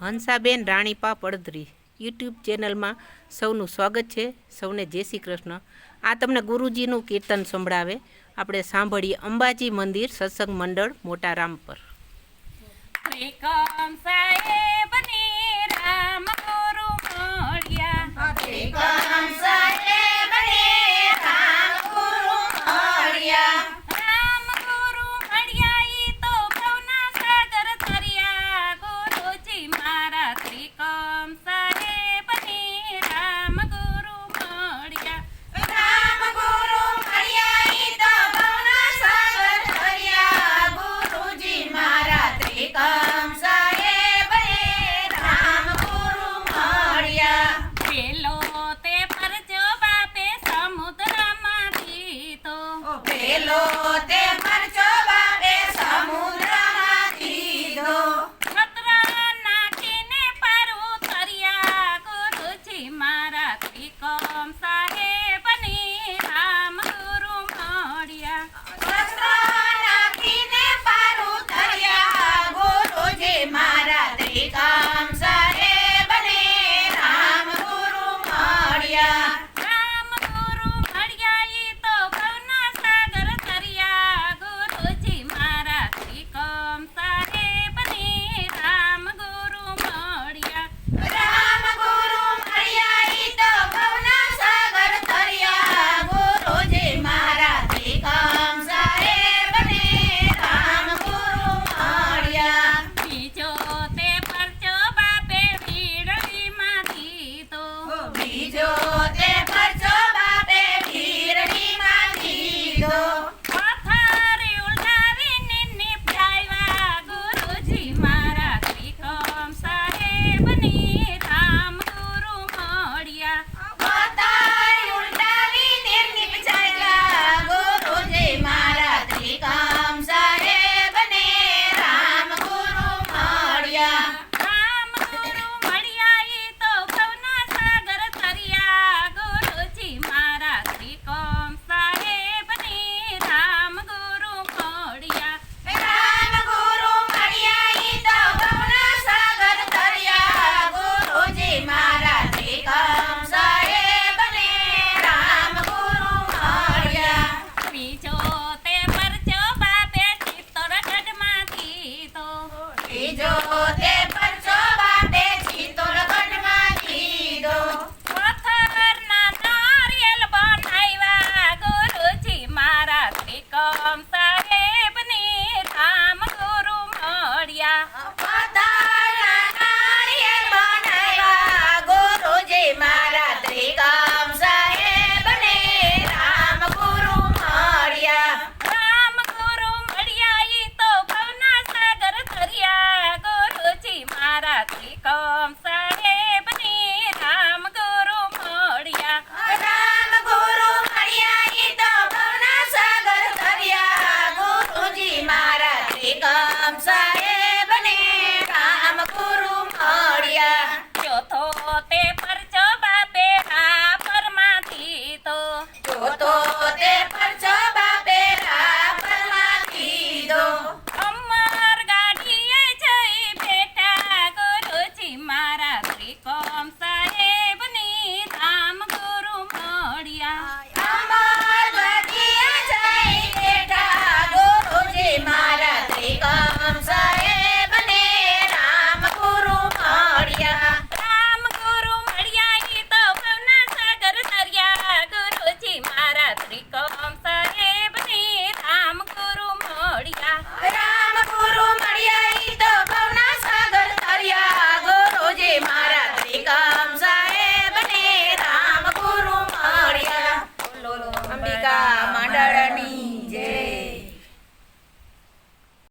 Hansaben રાણીપા Paddhari YouTube ચેનલમાં સૌનું સ્વાગત છે. સૌને જય શ્રી કૃષ્ણ. આ તમને ગુરુજીનું કીર્તન સંભળાવે. આપણે સાંભળીએ અંબાજી મંદિર સત્સંગ મંડળ મોટા રામ પેલો તે પરચો બાપે સમુદ્રમાં દીધો ખતરા નાખીને પાર ઉતર્યા ગુરુજી મારા ત્રિકમ સાહેબની રામ ગુરુ મળ્યા. વસ્ત્ર નાખીને પાર ઉતર્યા ગુરુજી મારા ત્રિકામ બીજો